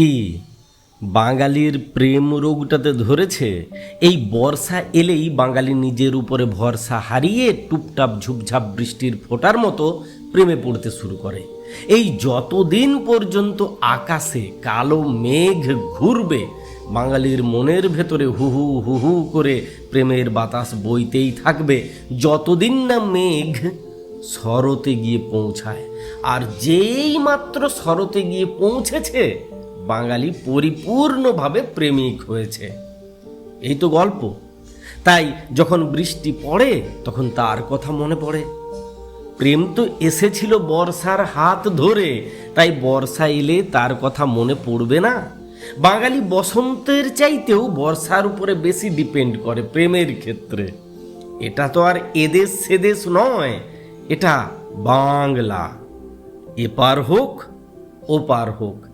কি বাঙালির প্রেম রোগটাতে ধরেছে? এই বর্ষা এলেই বাঙালি নিজের উপরে ভরসা হারিয়ে টুপটাপ ঝুপঝাপ বৃষ্টির ফোঁটার মতো প্রেমে পড়তে শুরু করে। এই যতদিন পর্যন্ত আকাশে কালো মেঘ ঘুরবে, বাঙালির মনের ভেতরে হুহু হুহু করে প্রেমের বাতাস বইতেই থাকবে, যতদিন না মেঘ শরতে গিয়ে পৌঁছায়। আর যেই মাত্র শরতে গিয়ে পৌঁছেছে বাঙালি পরিপূর্ণভাবে প্রেমিক হয়েছে। এই তো গল্প। তাই যখন বৃষ্টি পড়ে, তখন তার কথা মনে পড়ে। প্রেম তো এসেছিল বর্ষার হাত ধরে, তাই বর্ষা এলে তার কথা মনে পড়বে না। বাঙালি বসন্তের চাইতেও বর্ষার উপরে বেশি ডিপেন্ড করে প্রেমের ক্ষেত্রে। এটা তো আর এদেশ সেদেশ নয়, এটা বাংলা। এপার হোক, ওপার হোক।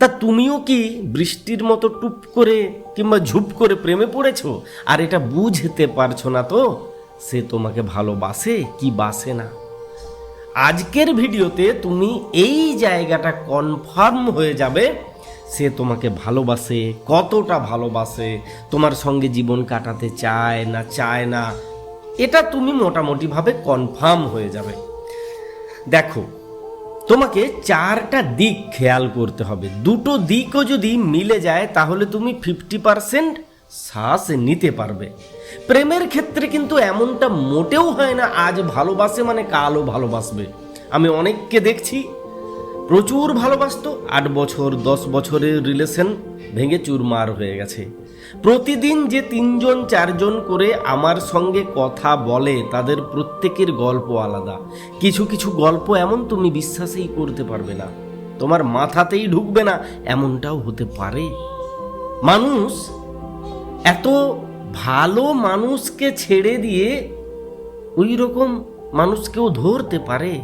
তা তুমিও কি বৃষ্টির মতো টুপ করে কিংবা ঝুপ করে প্রেমে পড়েছো? আর এটা বুঝতে পারছ না তো? সে তোমাকে ভালোবাসে কি বাসে না? আজকের ভিডিওতে তুমি এই জায়গাটা কনফার্ম হয়ে যাবে, সে তোমাকে ভালোবাসে, কতটা ভালোবাসে, তোমার সঙ্গে জীবন কাটাতে চায় না চায় না, এটা তুমি মোটামুটিভাবে কনফার্ম হয়ে যাবে। দেখো তোমাকে চারটা দিক খেয়াল করতে হবে। দুটো দিকও যদি মিলে যায়, তাহলে তুমি ফিফটি পারসেন্ট শ্বাস নিতে পারবে। প্রেমের ক্ষেত্রে কিন্তু এমনটা মোটেও হয় না, আজ ভালোবাসে মানে কালও ভালোবাসবে। আমি অনেককে দেখছি প্রচুর ভালোবাসতো, আট বছর, দশ বছরের রিলেশন ভেঙে চুরমার হয়ে গেছে। প্রতিদিন যে তিনজন, চারজন করে আমার সঙ্গে কথা বলে, তাদের প্রত্যেকের গল্প আলাদা। কিছু কিছু গল্প এমন তুমি বিশ্বাসেই করতে পারবে না। তোমার মাথাতেই ঢুকবে না, এমনটাও হতে পারে। মানুষ এত ভালো মানুষকে ছেড়ে দিয়ে ওই রকম মানুষকেও ধরতে পারে।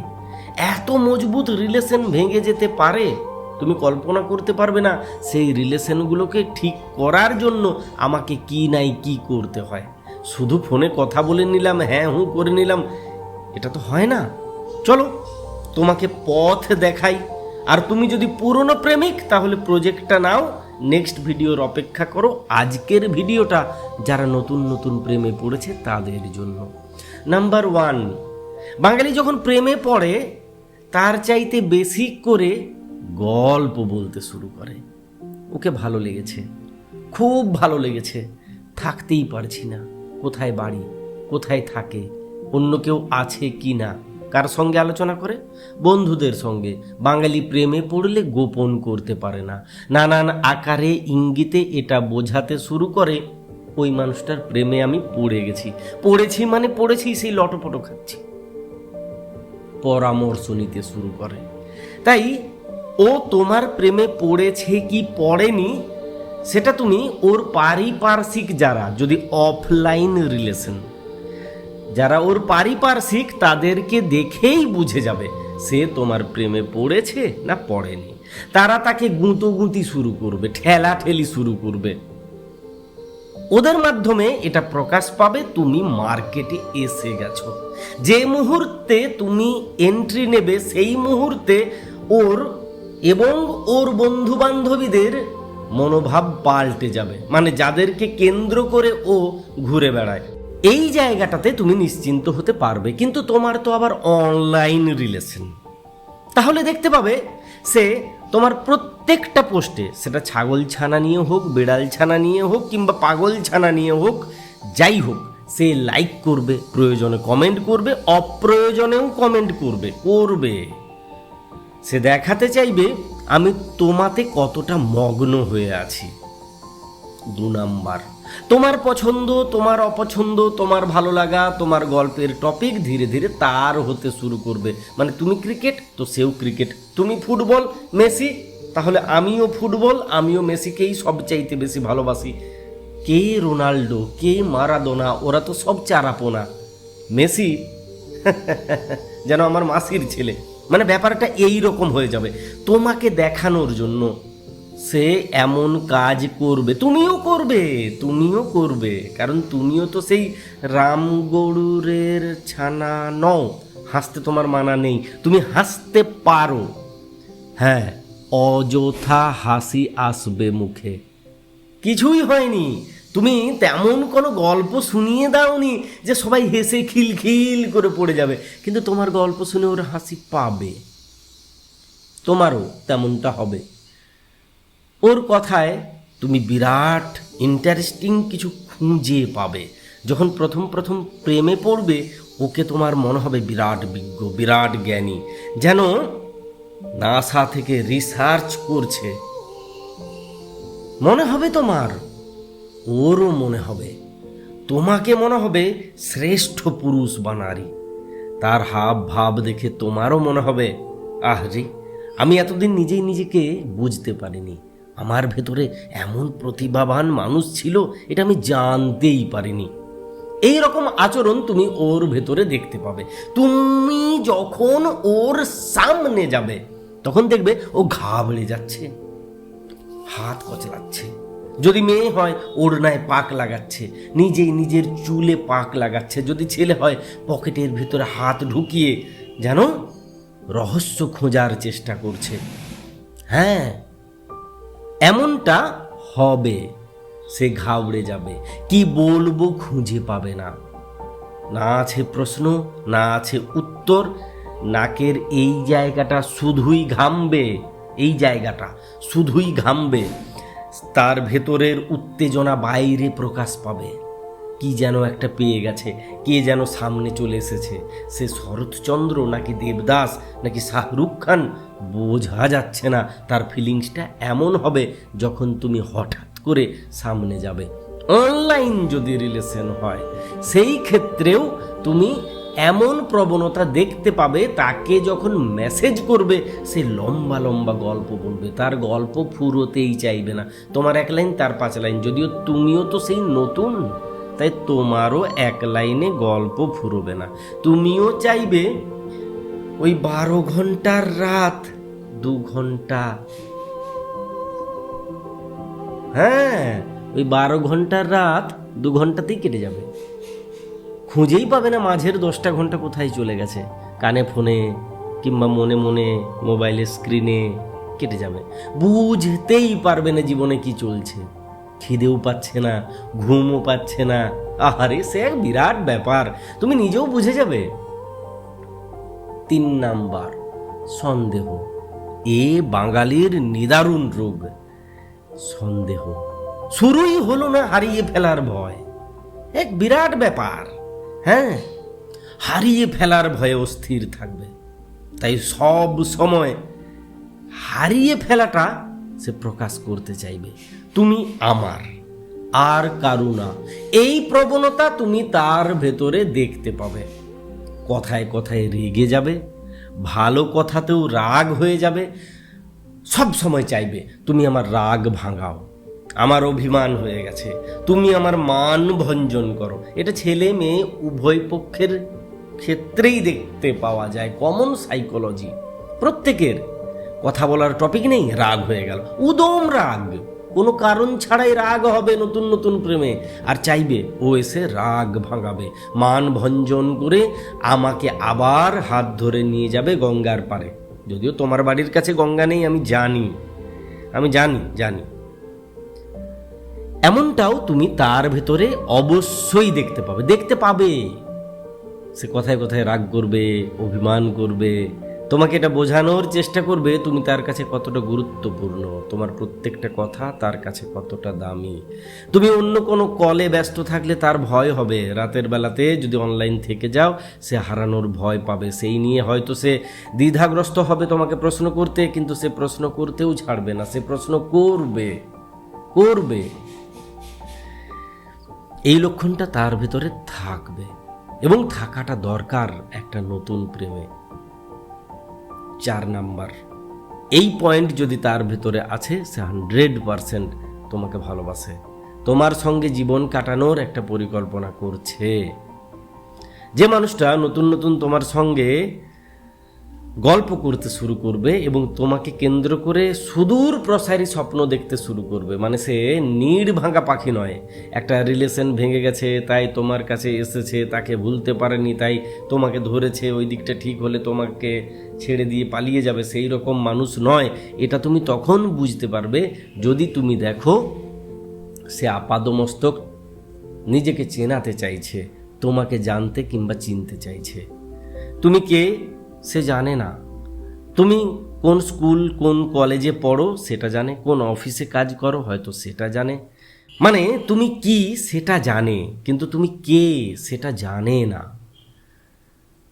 এত মজবুত রিলেশন ভেঙে যেতে পারে? তুমি কল্পনা করতে পারবে না, সেই রিলেশনগুলোকে ঠিক করার জন্য আমাকে কি নাই কি করতে হয়। শুধু ফোনে কথা বলে নিলাম হ্যাঁ হুঁ করে নিলাম, এটা তো হয় না। চলো, তোমাকে পথ দেখাই। আর তুমি যদি পুরনো প্রেমিক, তাহলে প্রজেক্টটা নাও। নেক্সট ভিডিওর অপেক্ষা করো। আজকের ভিডিওটা যারা নতুন নতুন প্রেমে পড়েছে, তাদের জন্য। নাম্বার ওয়ান বাঙালি যখন প্রেমে পড়ে তার চাইতে বেশি করে গল্প বলতে শুরু করে। ওকে ভালো লেগেছে, খুব ভালো লেগেছে। থাকতেই পারছি না, কোথায় বাড়ি, কোথায় থাকে, অন্য কেউ আছে কি না, কার সঙ্গে আলোচনা করে? বন্ধুদের সঙ্গে। বাঙালি প্রেমে পড়লে গোপন করতে পারে না। নানান আকারে ইঙ্গিতে এটা বোঝাতে শুরু করে, ওই মানুষটার প্রেমে আমি পড়ে গেছি। পড়েছি মানে পড়েছি, সেই লটোপটো খাচ্ছি। পরামর্শ নিতে শুরু করে। তাই ও তোমার প্রেমে পড়েছে কি পড়েনি, সেটা তুমি ওর পারিপার্শ্বিক যারা, যদি অফলাইন রিলেশন যারা ওর পারিপার্শ্বিক তাদেরকে দেখেই বুঝে যাবে সে তোমার প্রেমে পড়েছে না পড়েনি। তারা তাকে গুঁতোগুঁতি শুরু করবে ঠেলা ঠেলি শুরু করবে। ওদের মাধ্যমে এটা প্রকাশ পাবে, তুমি মার্কেটে এসে গেছো। যে মুহূর্তে তুমি এন্ট্রি নেবে, সেই মুহূর্তে ওর এবং ওর বন্ধু বান্ধবীদের মনোভাব পাল্টে যাবে। মানে যাদেরকে কেন্দ্র করে ও ঘুরে বেড়ায়। এই জায়গাটাতে তুমি নিশ্চিন্ত হতে পারবে। কিন্তু তোমার তো আবার অনলাইন রিলেশন তাহলে দেখতে পাবে সে তোমার প্রত্যেকটা পোস্টে সেটা ছাগল ছানা নিয়ে হোক, বেড়াল ছানা নিয়ে হোক, কিংবা পাগল ছানা নিয়ে হোক, যাই হোক, সে লাইক করবে, প্রয়োজনে কমেন্ট করবে, অপ্রয়োজনেও কমেন্ট করবে করবে। সে দেখাতে চাইবে, আমি তোমাতে কতটা মগ্ন হয়ে আছি। দু নাম্বার, তোমার পছন্দ, তোমার অপছন্দ, তোমার ভালো লাগা, তোমার গল্পের টপিক ধীরে ধীরে তার হতে শুরু করবে। মানে তুমি ক্রিকেট তো সেও ক্রিকেট তুমি ফুটবল মেসি তাহলে আমিও ফুটবল, আমিও মেসিকেই সবচাইতে বেশি ভালোবাসি। কে রোনাল্ডো, কে মারাদোনা, ওরা তো সব চারাপোনা। মেসি, যেন আমার মাসির ছেলে। মানে ব্যাপারটা এই রকম হয়ে যাবে। তোমাকে দেখানোর জন্য সে এমন কাজ করবে। তুমিও করবে তুমিও করবে। কারণ তুমিও তো সেই রামগরুরের ছানা নও। হাসতে তোমার মানা নেই। তুমি হাসতে পারো। হ্যাঁ অযথা হাসি আসবে মুখে। কিছুই হয়নি। তুমি তেমন কোনো গল্প শুনিয়ে দাওনি যে সবাই হেসে খিলখিল করে পড়ে যাবে। কিন্তু তোমার গল্প শুনে ওরা হাসি পাবে। তোমারও তেমনটা হবে। ওর কথায় তুমি বিরাট ইন্টারেস্টিং কিছু খুঁজে পাবে। যখন প্রথম প্রথম প্রেমে পড়বে, ওকে তোমার মনে হবে বিরাট বিজ্ঞ, বিরাট জ্ঞানী। যেন নাসা থেকে রিসার্চ করছে। মনে হবে তোমার? ওরও মনে হবে। তোমাকে মনে হবে শ্রেষ্ঠ পুরুষ বা নারী। তার হাব ভাব দেখে তোমারও মনে হবে, আহ রে, আমি এতদিন নিজেই নিজেকে বুঝতে পারিনি। আমার ভেতরে এমন প্রতিভাবান মানুষ ছিল, এটা আমি জানতেই পারিনি। এই রকম আচরণ তুমি ওর ভেতরে দেখতে পাবে। তুমি যখন ওর সামনে যাবে, তখন দেখবে ও ঘাবড়ে যাচ্ছে, হাত কচলাচ্ছে। যদি মেয়ে হয়, ওড়নায় পাক লাগাচ্ছে, নিজেই নিজের চুলে পাক লাগাচ্ছে। যদি ছেলে হয়, পকেটের ভেতরে হাত ঢুকিয়ে যেন রহস্য খোঁজার চেষ্টা করছে। হ্যাঁ এমনটা হবে। সে ঘাবড়ে যাবে। কি বলব খুঁজে পাবে না। না আছে প্রশ্ন, না আছে উত্তর। নাকের এই জায়গাটা শুধুই ঘামবে, এই জায়গাটা শুধুই ঘামবে। তার ভেতরের উত্তেজনা বাইরে প্রকাশ পাবে। কি যেন একটা পেয়ে গেছে, কে যেন সামনে চলে এসেছে। সে শরৎচন্দ্র নাকি দেবদাস, নাকি শাহরুখ খান? বোঝা যাচ্ছে না, তার ফিলিংসটা এমন হবে যখন তুমি হঠাৎ করে সামনে যাবে। অনলাইন যদি রিলেশন হয়, সেই ক্ষেত্রেও তুমি এমন প্রবণতা দেখতে পাবে, তাকে যখন মেসেজ করবে, সে লম্বা লম্বা গল্প বলবে। তার গল্প ফুরোতেই চাইবে না। তোমার এক লাইন, তার পাঁচ লাইন। যদিও তুমিও তো সেই নতুন, তাই তোমারও এক লাইনে গল্প ফুরোবে না। তুমিও চাইবে, ওই বারো ঘণ্টার রাত, দু ঘণ্টা হ্যাঁ। ওই বারো ঘণ্টার রাত দু ঘন্টাতেই কেটে যাবে। খুঁজেই পাবে না মাঝের দশটা ঘণ্টা কোথায় চলে গেছে। কানে, ফোনে কিংবা মনে মনে মোবাইলের স্ক্রিনে কেটে যাবে। বুঝতেই পারবে না জীবনে কি চলছে। খিদেও পাচ্ছে না, ঘুমও পাচ্ছে না। আহারে, সে এক বিরাট ব্যাপার। তুমি নিজেও বুঝে যাবে। তিন নাম্বার, সন্দেহ। এ বাঙালির নিদারুণ রোগ। সন্দেহ। শুরুই হলো না হারিয়ে ফেলার ভয়। এক বিরাট ব্যাপার হ্যাঁ? হারিয়ে ফেলার ভয়ে অস্থির থাকবে। তাই সব সময় হারিয়ে ফেলাটা সে প্রকাশ করতে চাইবে। তুমি আমার, আর কারু না। এই প্রবণতা তুমি তার ভেতরে দেখতে পাবে। কথায় কথায় রেগে যাবে, ভালো কথাতেও রাগ হয়ে যাবে সব সময় চাইবে, তুমি আমার রাগ ভাঙাও, আমার অভিমান হয়ে গেছে, তুমি আমার মান ভঞ্জন করো। এটা ছেলে মেয়ে উভয় পক্ষের ক্ষেত্রেই দেখতে পাওয়া যায় কমন সাইকোলজি প্রত্যেকের কথা বলার টপিক নেই, রাগ হয়ে গেল। উদম রাগ, কোনো কারণ ছাড়াই রাগ হবে নতুন নতুন প্রেমে। আর চাইবে, ও এসে রাগ ভাঙাবে, মান ভঞ্জন করে আমাকে আবার হাত ধরে নিয়ে যাবে গঙ্গার পারে যদিও তোমার বাড়ির কাছে গঙ্গা নেই, আমি জানি। আমি জানি জানি। এমনটাও তুমি তার ভেতরে অবশ্যই দেখতে পাবে। দেখতে পাবে। সে কথায় কথায় রাগ করবে, অভিমান করবে। তোমাকে এটা বোঝানোর চেষ্টা করবে তুমি তার কাছে কতটা গুরুত্বপূর্ণ, তোমার প্রত্যেকটা কথা তার কাছে কতটা দামি। তুমি অন্য কোনো কলে ব্যস্ত থাকলে তার ভয় হবে। রাতের বেলাতে যদি অনলাইন থেকে যাও, সে হারানোর ভয় পাবে। সেই নিয়ে হয়তো সে দ্বিধাগ্রস্ত হবে তোমাকে প্রশ্ন করতে, কিন্তু সে প্রশ্ন করতেও ছাড়বে না। সে প্রশ্ন করবে করবে। এই লক্ষণটা তার ভেতরে থাকবে এবং থাকাটা দরকার একটা নতুন প্রেমে। চার নাম্বার। এই পয়েন্ট যদি তার ভেতরে আছে, সে হান্ড্রেড পারসেন্ট তোমাকে ভালোবাসে। তোমার সঙ্গে জীবন কাটানোর একটা পরিকল্পনা করছে। যে মানুষটা নতুন নতুন তোমার সঙ্গে গল্প করতে শুরু করবে এবং তোমাকে কেন্দ্র করে সুদূর প্রসারী স্বপ্ন দেখতে শুরু করবে। মানে সে নীড় ভাঙা পাখি নয়। একটা রিলেশন ভেঙে গেছে, তাই তোমার কাছে এসেছে, তাকে ভুলতে পারেনি, তাই তোমাকে ধরেছে, ওই দিকটা ঠিক হলে তোমাকে ছেড়ে দিয়ে পালিয়ে যাবে। সেই রকম মানুষ নয়। এটা তুমি তখন বুঝতে পারবে। যদি তুমি দেখো, সে আপাদমস্তক নিজেকে চেনাতে চাইছে, তোমাকে জানতে কিংবা চিনতে চাইছে। তুমি কে? সে জানে না। তুমি কোন স্কুল, কোন কলেজে পড়ো, সেটা জানে। কোন অফিসে কাজ করো, হয়তো সেটা জানে। মানে তুমি কি সেটা জানে, কিন্তু তুমি কে সেটা জানে না।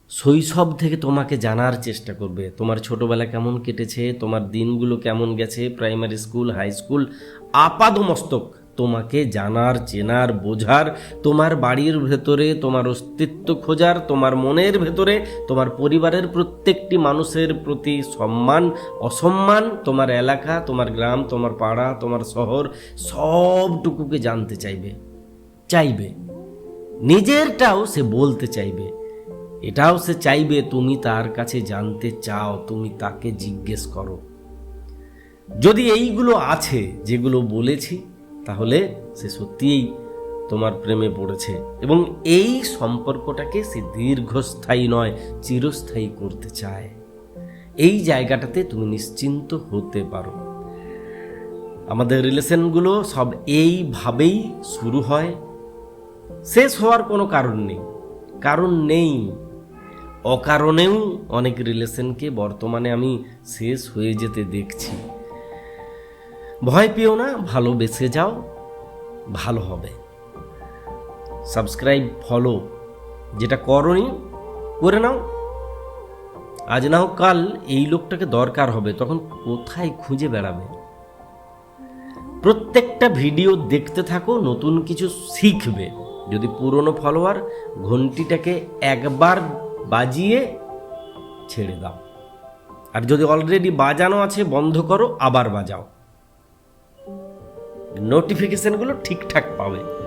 শৈশব থেকে তোমাকে জানার চেষ্টা করবে, তোমার ছোটবেলা কেমন কেটেছে, তোমার দিনগুলো কেমন গেছে প্রাইমারি স্কুল হাই স্কুল আপাদমস্তক। তোমাকে জানার, চেনার, বোঝার, তোমার বাড়ির ভেতরে, তোমার অস্তিত্ব খোঁজার, তোমার মনের ভেতরে, তোমার পরিবারের প্রত্যেকটি মানুষের প্রতি সম্মান, অসম্মান, তোমার এলাকা, তোমার গ্রাম, তোমার পাড়া, তোমার শহর, সবটুকুকে জানতে চাইবে। চাইবে। নিজেরটাও সে বলতে চাইবে। এটাও সে চাইবে, তুমি তার কাছে জানতে চাও, তুমি তাকে জিজ্ঞেস করো। যদি এইগুলো আছে, যেগুলো বলেছি তাহলে সে সত্যিই তোমার প্রেমে পড়েছে। এবং এই সম্পর্কটাকে সে দীর্ঘস্থায়ী নয়, চিরস্থায়ী করতে চায়। এই জায়গাটাতে তুমি নিশ্চিন্ত হতে পারো। আমাদের রিলেশনগুলো সব এইভাবেই শুরু হয়। শেষ হওয়ার কোনো কারণ নেই। কারণ নেই। অকারণেও অনেক রিলেশনকে বর্তমানে আমি শেষ হয়ে যেতে দেখছি। ভয় পেও না ভালোবেসে যাও, ভালো হবে। সাবস্ক্রাইব ফলো যেটা করনি, করে নাও। আজ না হোক কাল এই লোকটাকে দরকার হবে, তখন কোথায় খুঁজে বেড়াবে? প্রত্যেকটা ভিডিও দেখতে থাকো, নতুন কিছু শিখবে। যদি পুরনো ফলোয়ার ঘন্টিটাকে একবার বাজিয়ে ছেড়ে দাও। আর যদি অলরেডি বাজানো আছে, বন্ধ করো, আবার বাজাও। নোটিফিকেশনগুলো ঠিকঠাক পাবে।